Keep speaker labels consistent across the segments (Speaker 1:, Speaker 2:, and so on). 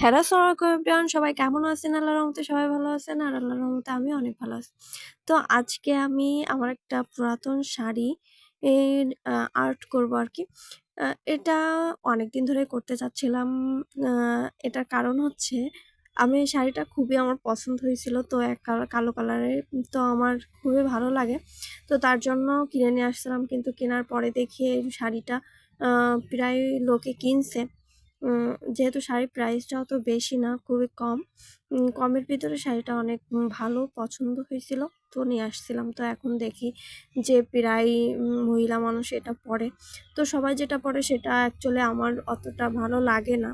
Speaker 1: Hello, আসসালামু সবাই কেমন আছেন? আল্লাহ রহমতে সবাই ভালো আছেন আর আল্লাহ রহমতে আমি অনেক ভালো আছি। তো আজকে আমি আমার একটা পুরাতন শাড়ি এর আর্ট করব আর কি। এটা অনেক দিন ধরে করতে চাচ্ছিলাম। এটার কারণ হচ্ছে আমি এই শাড়িটা খুবই আমার পছন্দ হয়েছিল। তো এক কালো কালারের তো আমার খুবই ভালো লাগে। তো তার জন্য কিনে নিয়ে আসছিলাম। কিন্তু কেনার পরে দেখি শাড়িটা প্রায় লোকে কিনছে। যেহেতু শাড়ির প্রাইসটা অত বেশি না, খুবই কম। কমের ভিতরে শাড়িটা অনেক ভালো পছন্দ হয়েছিল, তো নিয়ে আসছিলাম। তো এখন দেখি যে প্রায় মহিলা মানুষ এটা পরে। তো সবাই যেটা পরে সেটা অ্যাকচুয়ালি আমার অতটা ভালো লাগে না।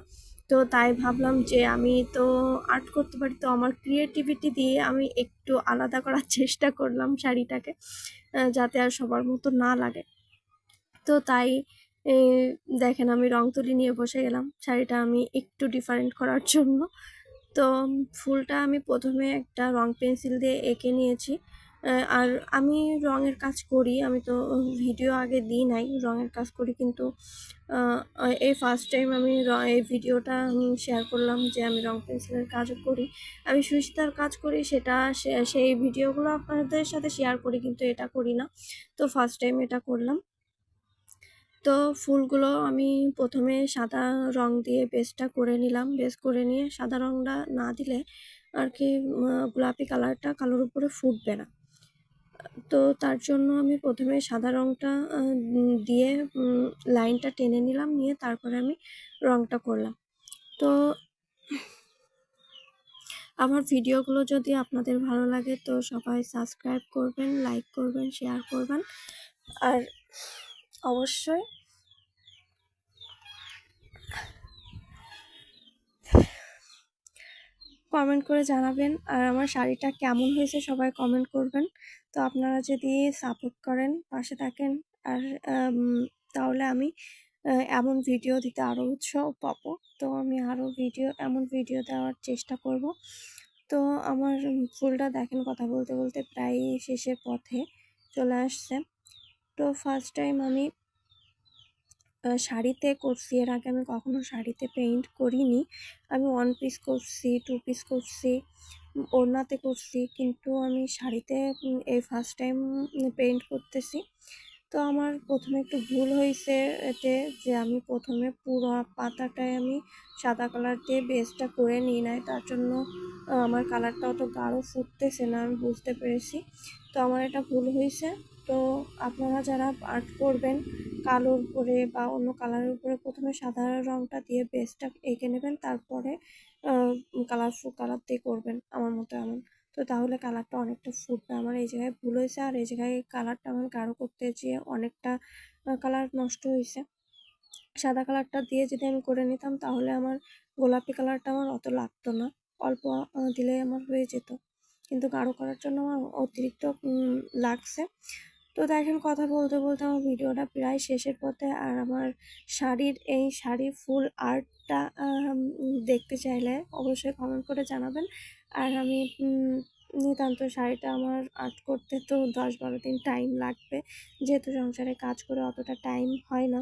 Speaker 1: তো তাই ভাবলাম যে আমি তো আর্ট করতে পারি, তো আমার ক্রিয়েটিভিটি দিয়ে আমি একটু আলাদা করার চেষ্টা করলাম শাড়িটাকে যাতে আর সবার মতো না লাগে। তো তাই দেখেন আমি রং তুলি নিয়ে বসে গেলাম, শাড়িটা আমি একটু ডিফারেন্ট করার জন্য। তো ফুলটা আমি প্রথমে একটা রং পেন্সিল দিয়ে এঁকে নিয়েছি। আর আমি রঙের কাজ করি, আমি তো ভিডিও আগে দিই নাই, রঙের কাজ করি কিন্তু এই ফার্স্ট টাইম আমি এই ভিডিওটা আমি শেয়ার করলাম যে আমি রং পেন্সিলের কাজও করি। আমি সুইস্তার কাজ করি, সেটা সেই ভিডিওগুলো আপনাদের সাথে শেয়ার করি, কিন্তু এটা করি না। তো ফার্স্ট টাইম এটা করলাম। তো ফুলগুলো আমি প্রথমে সাদা রং দিয়ে বেসটা করে নিলাম। বেস করে নিয়ে সাদা রংটা না দিলে আর কি গোলাপি কালারটা কালোর উপরে ফুটবে না। তো তার জন্য আমি প্রথমে সাদা রংটা দিয়ে লাইনটা টেনে নিলাম। নিয়ে তারপরে আমি রংটা করলাম। তো আমার ভিডিওগুলো যদি আপনাদের ভালো লাগে তো সবাই সাবস্ক্রাইব করবেন লাইক করবেন শেয়ার করবেন। আর অবশ্যই। কমেন্ট করে জানাবেন আর আমার শাড়িটা কেমন হয়েছে সবাই কমেন্ট করবেন। তো আপনারা যদি সাপোর্ট করেন, পাশে থাকেন আর তাহলে আমি এমন ভিডিও দিতে আরও উৎসাহ পাবো। তো আমি আরও ভিডিও এমন ভিডিও দেওয়ার চেষ্টা করব। তো আমার ফুলটা দেখেন কথা বলতে বলতে প্রায় শেষের পথে চলে আসছে। তো ফার্স্ট টাইম আমি শাড়িতে করছি। এর আগে আমি কখনো শাড়িতে পেইন্ট করিনি। আমি ওয়ান পিস করছি টু পিস করছি, ওড়নাতে করছি। কিন্তু আমি শাড়িতে এই ফার্স্ট টাইম পেইন্ট করতেছি। তো আমার প্রথমে একটু ভুল হয়েছে এতে, যে আমি প্রথমে পুরো পাতাটায় আমি সাদা কালার দিয়ে বেসটা করে নিই নাই। তার জন্য আমার কালারটা অত গাঢ় ফুটতেছে না, আমি বুঝতে পেরেছি। তো আমার এটা ভুল হয়েছে। তো আপনারা যারা আর্ট করবেন কালোর উপরে বা অন্য কালারের উপরে প্রথমে সাদা রঙটা দিয়ে বেসটা এঁকে নেবেন, তারপরে কালারফুল কালার দিয়ে করবেন আমার মতো এমন। তো তাহলে কালারটা অনেকটা ফুটবে। আমার এই জায়গায় ভুল হয়েছে আর এই জায়গায় কালারটা আমার গাঢ় করতে যেয়ে অনেকটা কালার নষ্ট হয়েছে। সাদা কালারটা দিয়ে যদি আমি করে নিতাম, তাহলে আমার গোলাপি কালারটা আমার অত লাগতো না। অল্প দিলে আমার হয়ে যেত। কিন্তু গাঢ় করার জন্য আমার অতিরিক্ত লাগছে। তো দেখেন কথা বলতে বলতে আমার ভিডিওটা প্রায় শেষের পথে আর আমার শাড়ির এই শাড়ির ফুল আর্টটা দেখতে চাইলে অবশ্যই কমেন্ট করে জানাবেন। আর আমি নিতান্ত শাড়িটা আমার আর্ট করতে তো দশ বারো দিন টাইম লাগবে। যেহেতু সংসারে কাজ করে অতটা টাইম হয় না।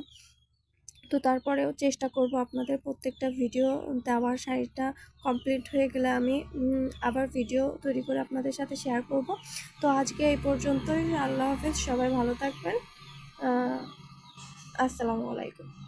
Speaker 1: তো তারপরেও চেষ্টা করব আপনাদের প্রত্যেকটা ভিডিও দেওয়ার। শাড়িটা কমপ্লিট হয়ে গেলে আমি আবার ভিডিও তৈরি করে আপনাদের সাথে শেয়ার করব। তো আজকে এই পর্যন্তই। আল্লাহ হাফেজ। সবাই ভালো থাকবেন। আসসালামু আলাইকুম।